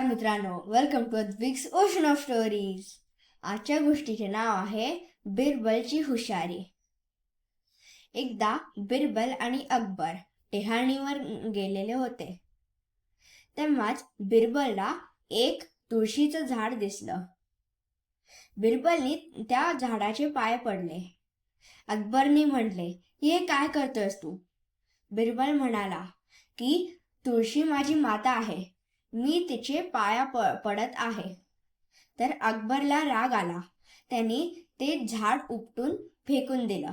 नमस्कार मित्रांनो welcome to Biggs ocean of stories आजच्या गोष्टीचे नाव आहे बिरबलची हुशारी. एकदा बिरबल आणि अकबर टेहाणीवर गेलेले होते. तेव्हाच बिरबलला एक तुळशीचं झाड दिसलं. बिरबलनी त्या झाडाचे पाय पडले. अकबरनी म्हटले हे काय करतोयस तू? बिरबल म्हणाला की तुळशी माझी माता आहे. मी तिचे पाया प पडत आहे. तर अकबरला राग आला. त्यांनी ते झाड उपटून फेकून दिलं.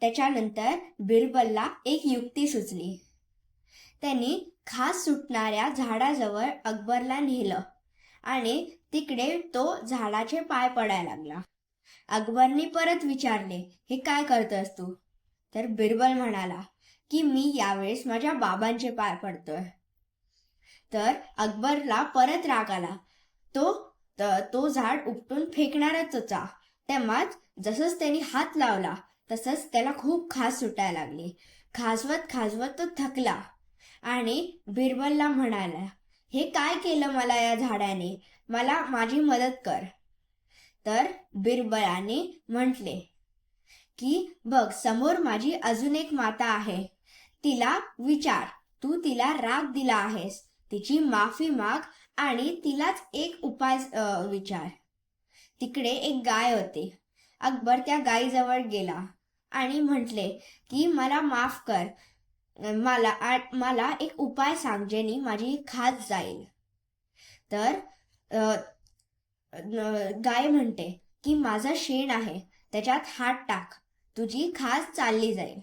त्याच्यानंतर बिरबलला एक युक्ती सुचली. त्यांनी खास सुटणाऱ्या झाडाजवळ अकबरला नेलं आणि तिकडे तो झाडाचे पाय पडायला लागला. अकबरनी परत विचारले हे काय करतोस तू? तर बिरबल म्हणाला की मी यावेळेस माझ्या बाबांचे पाय पडतोय. तर अकबरला परत राग आला. तो तो झाड उपटून फेकणारच होता. तेव्हाच जसंच त्यांनी हात लावला तसंच त्याला खूप खास सुटायला लागली. खासवत खासवत तो थकला आणि बिरबलला म्हणाला हे काय केलं मला या झाडाने? मला माझी मदत कर. तर बिरबलाने म्हटले की बघ समोर माझी अजून एक माता आहे. तिला विचार. तू तिला राग दिला आहेस. तिची माफी माग आणि तिलाच एक उपाय विचार. तिकडे एक गाय होती. अकबर त्या गायीजवळ गेला आणि म्हटले की मला माफ कर. मला आ- मला एक उपाय सांग जेणे माझी खास जाईल. तर गाय म्हणते की माझं शेण आहे. त्याच्यात हात टाक. तुझी खास चालली जाईल.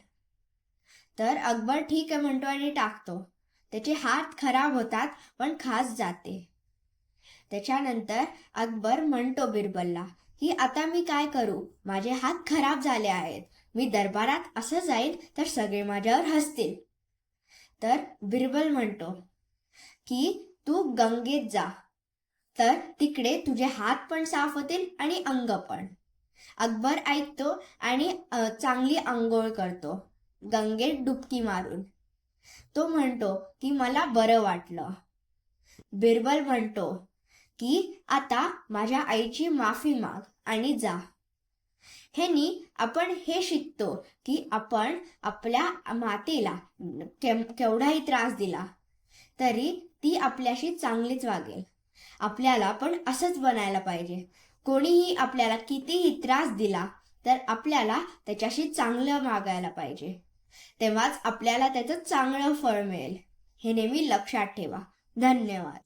तर अकबर ठीक आहे म्हणतो आणि टाकतो. त्याचे हात खराब होतात पण खास जाते. त्याच्यानंतर अकबर म्हणतो बिरबलला की आता मी काय करू? माझे हात खराब झाले आहेत. मी दरबारात असं जाईल तर सगळे माझ्यावर हसतील. तर बिरबल म्हणतो की तू गंगेत जा. तर तिकडे तुझे हात पण साफ होतील आणि अंग पण. अकबर ऐकतो आणि चांगली आंघोळ करतो. गंगेत डुबकी मारून. तो म्हणतो की मला बरं वाटलं. बिरबल म्हणतो की आता माझ्या आईची माफी माग आणि जा. हेनी आपण हे शिकतो की आपण आपल्या मातेला केवढाही त्रास दिला तरी ती आपल्याशी चांगलीच वागेल. आपल्याला पण असंच बनायला पाहिजे. कोणीही आपल्याला कितीही त्रास दिला तर आपल्याला त्याच्याशी चांगलं वागायला पाहिजे. तेव्हाच आपल्याला त्याचं चांगलं फळ मिळेल. हे नेहमी लक्षात ठेवा. धन्यवाद.